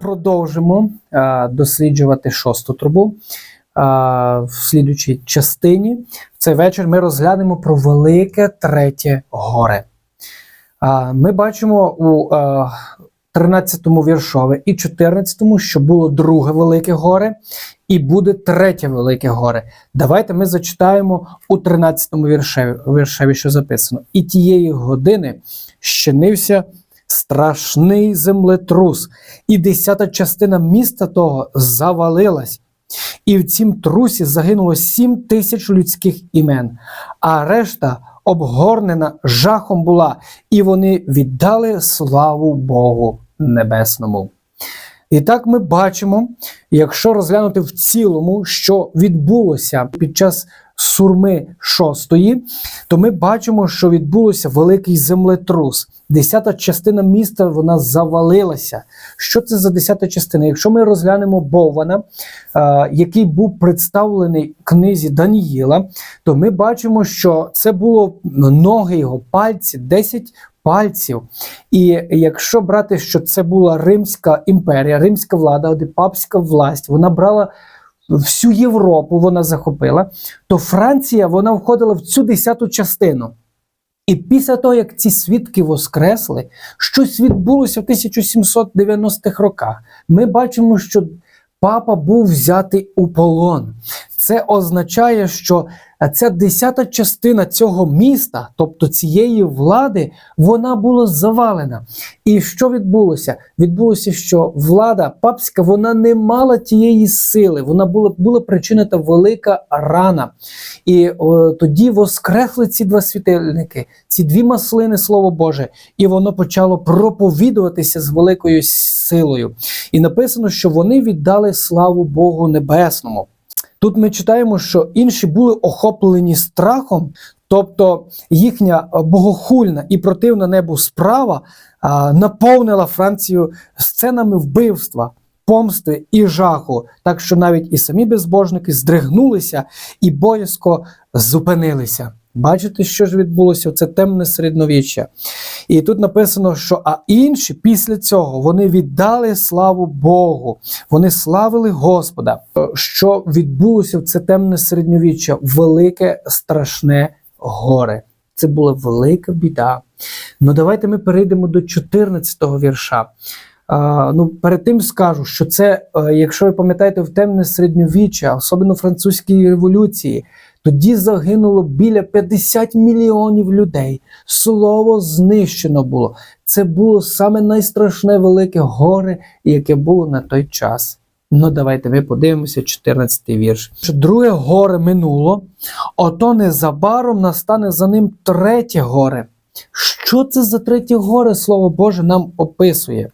Продовжимо е, досліджувати шосту трубу. Е, в слідучій частині в цей вечір ми розглянемо про велике третє горе. Е, ми бачимо у е, 13 віршові і 14, що було друге велике горе, і буде третє велике горе. Давайте ми зачитаємо у 13 віршеві, віршеві, що записано. І тієї години щинився страшний землетрус, і десята частина міста того завалилась. І в цім трусі загинуло сім тисяч людських імен, а решта обгорнена жахом була, і вони віддали славу Богу Небесному. І так ми бачимо, якщо розглянути в цілому, що відбулося під час сурми шостої, то ми бачимо, що відбулося великий землетрус. Десята частина міста вона завалилася. Що це за десята частина? Якщо ми розглянемо Бована, е, який був представлений в книзі Даніїла, то ми бачимо, що це було ноги його пальці, 10 пальців. І якщо брати, що це була Римська імперія, римська влада, папська власть, вона брала всю Європу, вона захопила, то Франція вона входила в цю десяту частину. І після того, як ці свідки воскресли, щось відбулося в 1790-х роках. Ми бачимо, що папа був взятий у полон. Це означає, що ця десята частина цього міста, тобто цієї влади, вона була завалена. І що відбулося? Відбулося, що влада папська вона не мала тієї сили, вона була була причинена велика рана. І о, тоді воскресли ці два світильники, ці дві маслини, слово Боже, і воно почало проповідуватися з великою силою. І написано, що вони віддали славу Богу Небесному. Тут ми читаємо, що інші були охоплені страхом, тобто їхня богохульна і противна небу справа а, наповнила Францію сценами вбивства, помсти і жаху, так що навіть і самі безбожники здригнулися і боязко зупинилися. Бачите, що ж відбулося? Це темне середньовіччя. І тут написано, що а інші після цього вони віддали славу Богу, вони славили Господа. Що відбулося в це темне середньовіччя? Велике страшне горе. Це була велика біда. Ну давайте ми перейдемо до 14-го вірша. А, ну, Перед тим скажу, що це, якщо ви пам'ятаєте, в темне середньовіччя, особливо французькій революції, тоді загинуло біля 50 мільйонів людей. Слово знищено було. Це було саме найстрашне велике горе, яке було на той час. Ну, давайте ми подивимося, 14-й вірш. Друге горе минуло, ото незабаром настане за ним третє горе. Що це за третє горе, слово Боже, нам описує?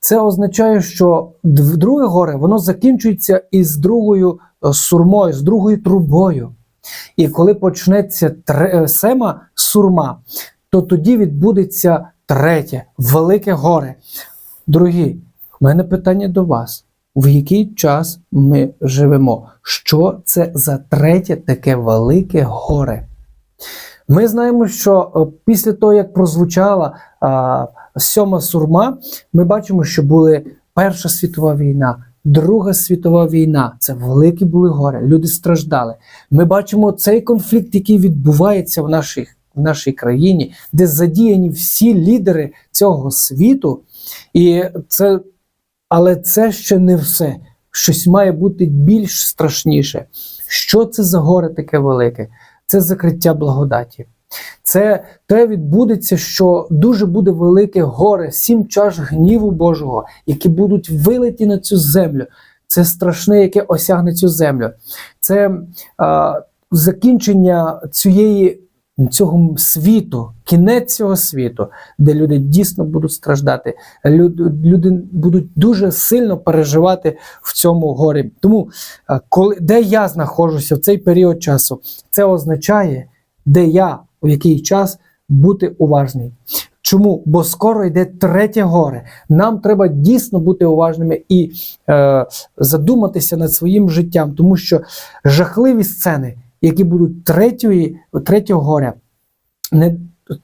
Це означає, що друге горе воно закінчується із другою сурмою, з другою трубою. І коли почнеться тре, сема сурма, то тоді відбудеться третє велике горе. Дорогі, в мене питання до вас: в який час ми живемо? Що це за третє таке велике горе? Ми знаємо, що після того, як прозвучала а, сьома сурма, ми бачимо, що була Перша світова війна. Друга світова війна це великі були горе. Люди страждали. Ми бачимо цей конфлікт, який відбувається в нашій, в нашій країні, де задіяні всі лідери цього світу. І це, Але це ще не все. Щось має бути більш страшніше. Що це за горе таке велике? Це закриття благодаті. Це те відбудеться, що дуже буде велике горе, сім чаш гніву Божого, які будуть вилиті на цю землю. Це страшне, яке осягне цю землю. Це а, закінчення цієї, цього світу, кінець цього світу, де люди дійсно будуть страждати. Люди, будуть дуже сильно переживати в цьому горі. Тому, коли де я знаходжуся в цей період часу, це означає, де я у який час бути уважний. Чому? Бо скоро йде третє горе. Нам треба дійсно бути уважними і е, задуматися над своїм життям, тому що жахливі сцени, які будуть третьої, третього горя, не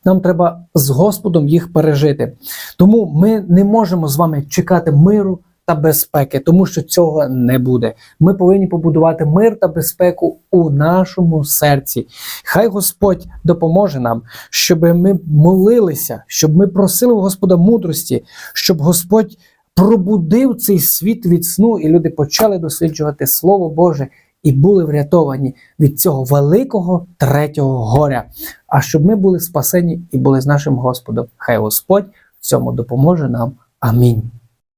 нам треба з Господом їх пережити. Тому ми не можемо з вами чекати миру та безпеки, тому що цього не буде. Ми повинні побудувати мир та безпеку у нашому серці. Хай Господь допоможе нам, щоб ми молилися, щоб ми просили у Господа мудрості, щоб Господь пробудив цей світ від сну, і люди почали досліджувати Слово Боже і були врятовані від цього великого третього горя. А щоб ми були спасені і були з нашим Господом. Хай Господь в цьому допоможе нам. Амінь.